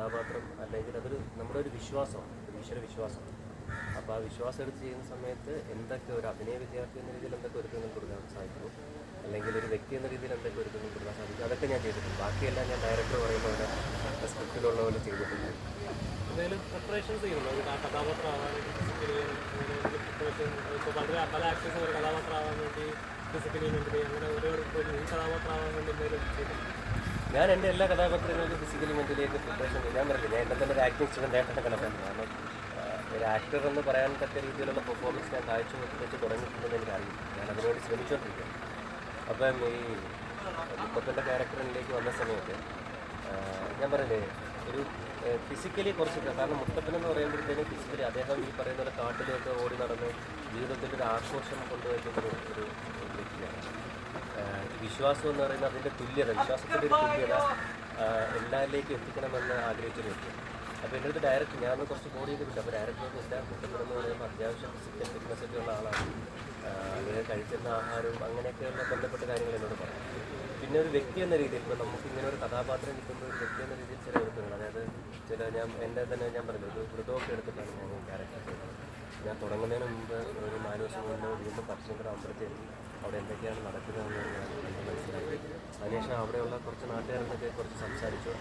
കഥാപാത്രം അല്ലെങ്കിൽ അതൊരു നമ്മുടെ ഒരു വിശ്വാസമാണ് ഈശ്വര വിശ്വാസമാണ് അപ്പോൾ ആ വിശ്വാസം എടുത്ത് ചെയ്യുന്ന സമയത്ത് എന്തൊക്കെ ഒരു അഭിനയ വിദ്യാർത്ഥി എന്ന രീതിയിൽ എന്തൊക്കെ ഒരുക്കങ്ങൾ കൊടുക്കാൻ സാധിക്കും അല്ലെങ്കിൽ ഒരു വ്യക്തി എന്ന രീതിയിൽ എന്തൊക്കെ ഒരുക്കങ്ങൾ കൊടുക്കാൻ സാധിക്കും അതൊക്കെ ഞാൻ ചെയ്തിട്ടുണ്ട്. ബാക്കിയെല്ലാം ഞാൻ ഡയറക്ടർ പറയുന്ന പോലെ സ്ക്രിപ്റ്റിലുള്ള പോലെ ചെയ്തിട്ടുണ്ട്. എന്തെങ്കിലും പ്രിപ്പറേഷൻസ് ചെയ്യുന്നുണ്ടോ. കഥാപാത്രം ആവാൻ വേണ്ടി ഫിസിക്കലി അങ്ങനെ ഒരു കഥാപാത്രം ആവാൻ വേണ്ടി എന്തെങ്കിലും ചെയ്തിട്ടുണ്ട്. ഞാൻ എന്റെ എല്ലാ കഥാപാത്രങ്ങൾക്കും ഫിസിക്കലി മെന്റലിയൊക്കെ പ്രിപ്പറേഷൻ ഞാൻ പറഞ്ഞില്ല ഞാൻ എന്റെ തന്നെ ഒരു ആക്ടിങ് സ്റ്റുഡന്റ് ആയിട്ടാണ് കണക്കാക്കുന്നത് കാരണം ഒരു ആക്ടർ എന്ന് പറയാൻ തക്ക രീതിയിലുള്ള പെർഫോമൻസ് ഞാൻ കാഴ്ച വെച്ച് തുടങ്ങിയിട്ടുണ്ടെന്ന് എനിക്കറിയില്ല. ഞാൻ അതിനോട് ശ്രമിച്ചുകൊണ്ടിരിക്കുകയാണ്. അപ്പം ഈ മുപ്പത്തിന്റെ ക്യാരക്ടറിലേക്ക് വന്ന സമയത്ത് ഞാൻ പറഞ്ഞില്ലേ ഒരു ഫിസിക്കലി കുറച്ച് കാരണം മുത്തപ്പൻ എന്ന് പറയുമ്പോഴത്തേനും ഫിസിക്കലി അദ്ദേഹം ഈ പറയുന്ന പോലെ കാട്ടിലൊക്കെ ഓടി നടന്ന് ജീവിതത്തിന്റെ ഒരു ആഘോഷം കൊണ്ടുവരുന്ന ഒരു വ്യക്തിയാണ്. വിശ്വാസം എന്ന് പറയുന്നത് അതിന്റെ തുല്യത വിശ്വാസത്തിന്റെ ഒരു തുല്യത എല്ലാവരിലേക്കും എത്തിക്കണമെന്ന് ആഗ്രഹിച്ചൊരു വ്യക്തി അപ്പോൾ എന്റെ അടുത്ത് ഡയറക്റ്റ് ഞാൻ കുറച്ച് ബോഡിയൊക്കെ വിട്ടു അപ്പോൾ ഡയറക്ടർ ഇല്ല. എന്ന് പറയുമ്പോൾ അത്യാവശ്യം ഫിസിക്കൽ ഫിറ്റ്നസ് ഒക്കെ ഉള്ള ആളാണ്. അങ്ങനെ കഴിക്കുന്ന ആഹാരവും അങ്ങനെയൊക്കെയുള്ള ബന്ധപ്പെട്ട കാര്യങ്ങൾ എന്നോട് പറഞ്ഞു പിന്നെ ഒരു വ്യക്തി എന്ന രീതിയിൽ ഇപ്പോൾ നമുക്ക് ഇങ്ങനെ ഒരു കഥാപാത്രം കിട്ടുമ്പോൾ ഒരു വ്യക്തി എന്ന രീതിയിൽ ചില ഒരുക്കങ്ങൾ അതായത് ചില ഞാൻ എന്റെ തന്നെ ഞാൻ പറഞ്ഞു ഒരു വ്രതമൊക്കെ എടുത്തിട്ടാണ് ഞാൻ ക്യാരക്ടർ ചെയ്തത്. ഞാൻ തുടങ്ങുന്നതിന് മുമ്പ് ഒരു നാല് ദിവസം കൊണ്ട് വീണ്ടും പരസ്യങ്കര അവിടെ എന്തൊക്കെയാണ് നടക്കുന്നതെന്ന് ഞാൻ മനസ്സിലാക്കി അതിനുശേഷം അവിടെയുള്ള കുറച്ച് നാട്ടുകാരൊക്കെ കുറച്ച് സംസാരിച്ചു.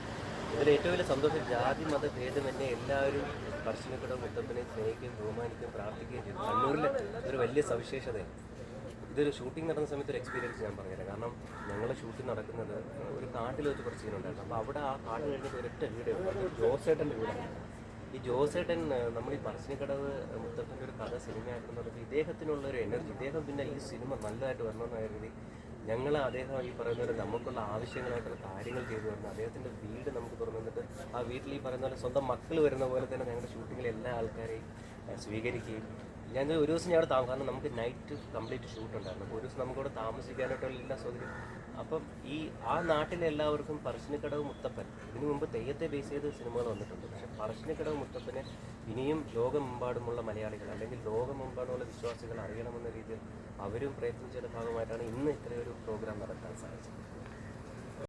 ഇതിൽ ഏറ്റവും വലിയ സന്തോഷം ജാതി മത ഭേദമന്യേ എല്ലാവരും പരസ്യങ്കട മുത്തപ്പനെ സ്നേഹിക്കുകയും ബഹുമാനിക്കുകയും പ്രാർത്ഥിക്കുകയും ചെയ്തു. കണ്ണൂരിലെ ഒരു വലിയ സവിശേഷതയാണ്. ഇതൊരു ഷൂട്ടിംഗ് നടന്ന സമയത്ത് ഒരു എക്സ്പീരിയൻസ് ഞാൻ പറഞ്ഞുതരാം. കാരണം ഞങ്ങൾ ഷൂട്ടിംഗ് നടക്കുന്നത് ഒരു കാട്ടിൽ വെച്ച് കുറച്ച് സീനുണ്ടായിരുന്നു അപ്പോൾ അവിടെ ആ കാട് കഴിഞ്ഞിട്ട് ഒരൊറ്റ വീട് ജോസേട്ടന്റെ വീടാണ്. ഈ ജോസേട്ടൻ നമ്മൾ ഈ പറശ്ശിനിക്കടവ് മുത്തപ്പന്റെ ഒരു കഥ സിനിമയാക്കുന്ന പറഞ്ഞപ്പോൾ ഇദ്ദേഹത്തിനുള്ള ഒരു എനർജി ഇദ്ദേഹം പിന്നെ ഈ സിനിമ നല്ലതായിട്ട് വരണമെന്ന് കരുതി ഞങ്ങൾ അദ്ദേഹം ഈ പറയുന്ന പോലെ നമുക്കുള്ള ആവശ്യങ്ങളായിട്ടുള്ള കാര്യങ്ങൾ ചെയ്തു തരുന്നത് അദ്ദേഹത്തിന്റെ വീട് നമുക്ക് തുറന്നു തന്നിട്ട് ആ വീട്ടിൽ ഈ പറയുന്ന പോലെ സ്വന്തം മക്കൾ വരുന്ന പോലെ തന്നെ ഞങ്ങളുടെ ഷൂട്ടിങ്ങിൽ എല്ലാ ആൾക്കാരെയും സ്വീകരിക്കുകയും ഞാൻ ഒരു ദിവസം ഞങ്ങൾ താമസം കാരണം നമുക്ക് നൈറ്റ് കംപ്ലീറ്റ് ഷൂട്ട് ഉണ്ടായിരുന്നു. ഒരു ദിവസം നമുക്കവിടെ താമസിക്കാനായിട്ടുള്ള എല്ലാ സൗകര്യം അപ്പം ഈ ആ നാട്ടിലെ എല്ലാവർക്കും പറശ്ശിനിക്കടവ് മുത്തപ്പൻ. ഇതിനു മുമ്പ് തെയ്യത്തെ ബേസ് ചെയ്ത് സിനിമകൾ വന്നിട്ടുണ്ട്. പക്ഷെ പറശ്ശിനിക്കടവ് മുത്തപ്പനെ ഇനിയും ലോകമെമ്പാടുമുള്ള മലയാളികൾ അല്ലെങ്കിൽ ലോകമെമ്പാടുമുള്ള വിശ്വാസികൾ അറിയണമെന്ന രീതിയിൽ അവരും പ്രയത്നിച്ചതിന്റെ ഭാഗമായിട്ടാണ് ഇന്ന് ഇത്രയൊരു പ്രോഗ്രാം നടത്താൻ സാധിച്ചത്.